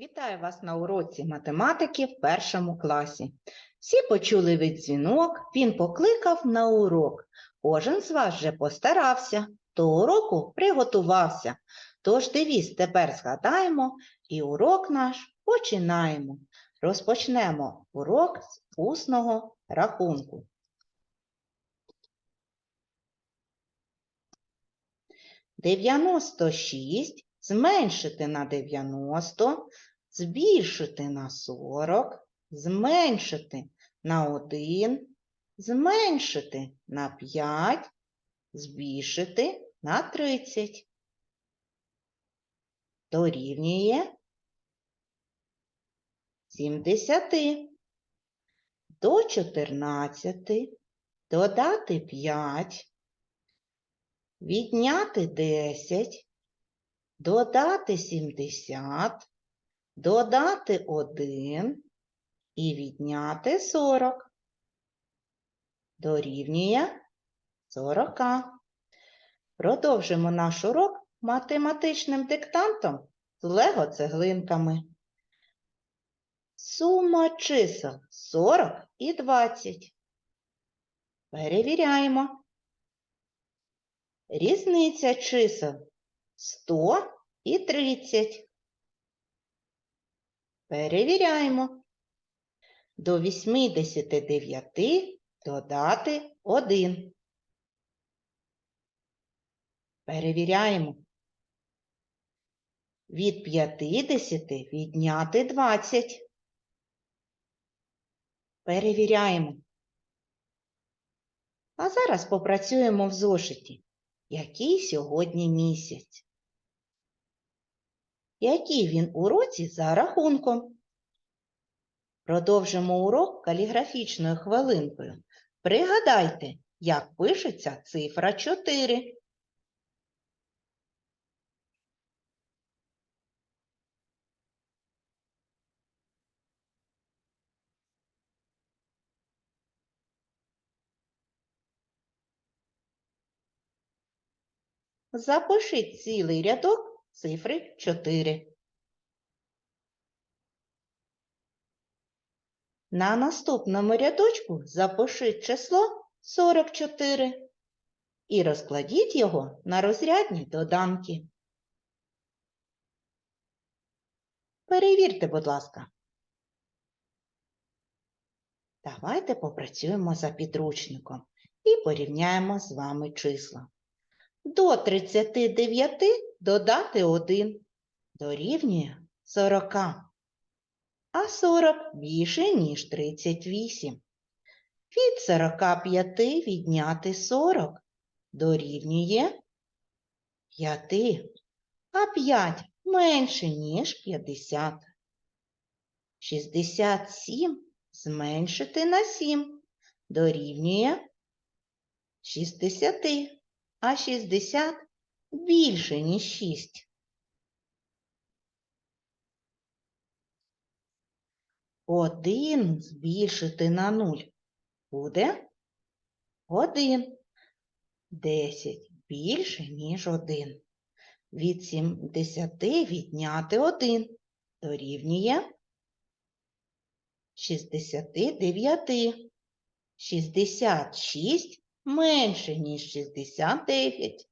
Вітаю вас на уроці математики в першому класі. Всі почули від дзвінок, він покликав на урок. Кожен з вас вже постарався, до уроку приготувався. Тож девіз тепер згадаємо і урок наш починаємо. Розпочнемо урок з усного рахунку. Дев'яносто шість зменшити на 90, збільшити на 40, зменшити на 1, зменшити на 5, збільшити на 30. Дорівнює 70. До 14 додати 5, відняти 10, додати 70, додати 1 і відняти 40. Дорівнює 40. Продовжимо наш урок математичним диктантом з лего-цеглинками. Сума чисел 40 і 20. Перевіряємо. Різниця чисел 100 і 30. Перевіряємо. До 89 додати 1. Перевіряємо. Від 50 відняти 20. Перевіряємо. А зараз попрацюємо в зошиті. Який сьогодні місяць? Який він у році за рахунком? Продовжимо урок каліграфічною хвилинкою. Пригадайте, як пишеться цифра 4. Запишіть цілий рядок цифри 4. На наступному рядочку запишіть число 44 і розкладіть його на розрядні доданки. Перевірте, будь ласка. Давайте попрацюємо за підручником і порівняємо з вами числа. До 39 додати 1 дорівнює 40. А 40 більше, ніж 38. Від 45 відняти 40 дорівнює 5. А 5 менше, ніж 50. 67 зменшити на 7 дорівнює 60 а 60 більше, ніж 6. Один збільшити на 0 буде 1. 10 більше, ніж 1. Від 70 відняти 1 дорівнює 69. 66 менше, ніж 69.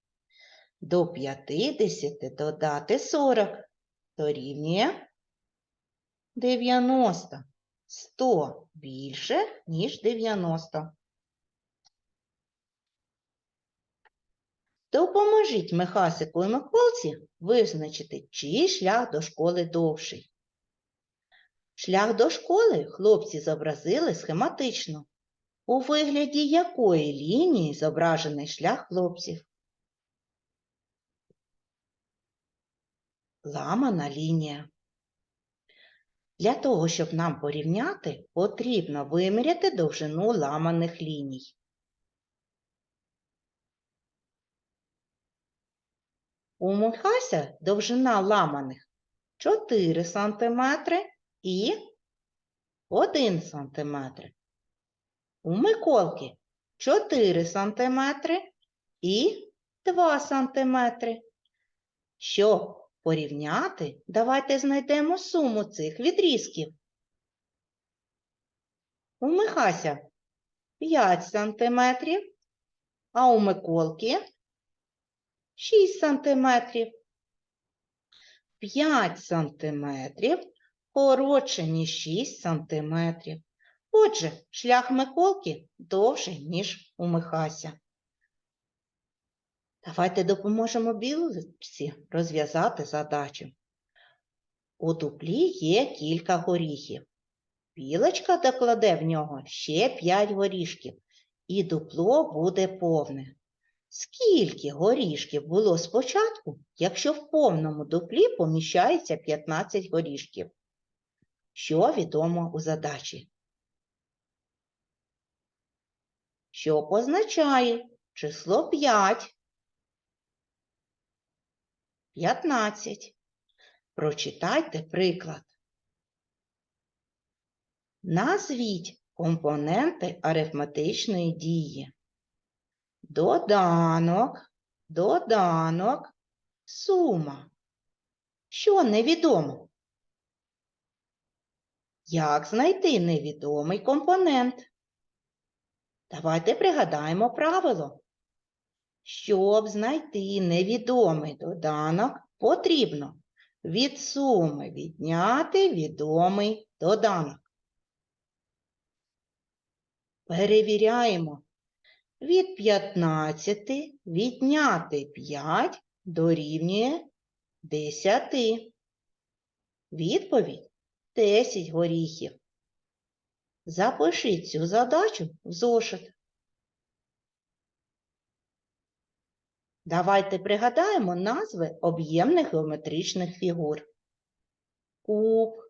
До 50 додати 40 дорівнює 90. 100 більше, ніж 90. Допоможіть Михасику і Миколці визначити, чий шлях до школи довший. Шлях до школи хлопці зобразили схематично. У вигляді якої лінії зображений шлях хлопців? Ламана лінія. Для того, щоб нам порівняти, потрібно виміряти довжину ламаних ліній. У Михася довжина ламаних 4 см і 1 см. У Миколки 4 см і 2 см. Щоб порівняти, давайте знайдемо суму цих відрізків. У Михася 5 сантиметрів, а у Миколки 6 сантиметрів. 5 сантиметрів коротше, ніж 6 сантиметрів. Отже, шлях Миколки довший, ніж у Михася. Давайте допоможемо білочці розв'язати задачу. У дуплі є кілька горіхів. Білочка докладе в нього ще 5 горішків, і дупло буде повне. Скільки горішків було спочатку, якщо в повному дуплі поміщається 15 горішків? Що відомо у задачі? Що позначає число 5? 15. Прочитайте приклад. Назвіть компоненти арифметичної дії. Доданок, доданок, сума. Що невідомо? Як знайти невідомий компонент? Давайте пригадаємо правило. Щоб знайти невідомий доданок, потрібно від суми відняти відомий доданок. Перевіряємо. Від 15 відняти 5 дорівнює 10. Відповідь 10 горіхів. Запишіть цю задачу в зошит. Давайте пригадаємо назви об'ємних геометричних фігур. Куб,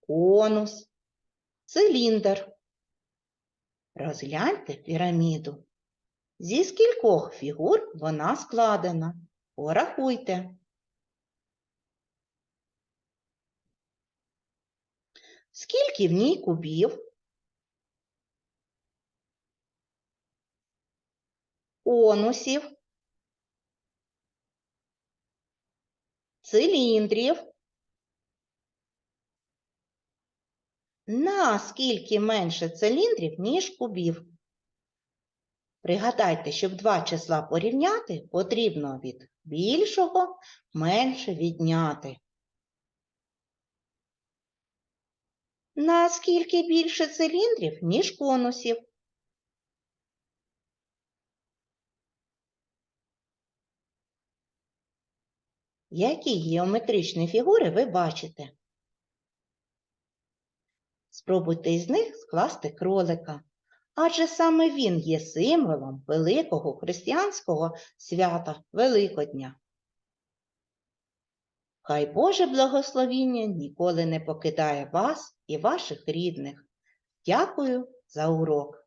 конус, циліндр. Розгляньте піраміду. Зі скількох фігур вона складена? Порахуйте. Скільки в ній кубів? Конусів, циліндрів. Наскільки менше циліндрів, ніж кубів? Пригадайте, щоб два числа порівняти, потрібно від більшого менше відняти. Наскільки більше циліндрів, ніж конусів? Які геометричні фігури ви бачите? Спробуйте із них скласти кролика, адже саме він є символом великого християнського свята Великодня. Хай Боже благословіння ніколи не покидає вас і ваших рідних. Дякую за урок.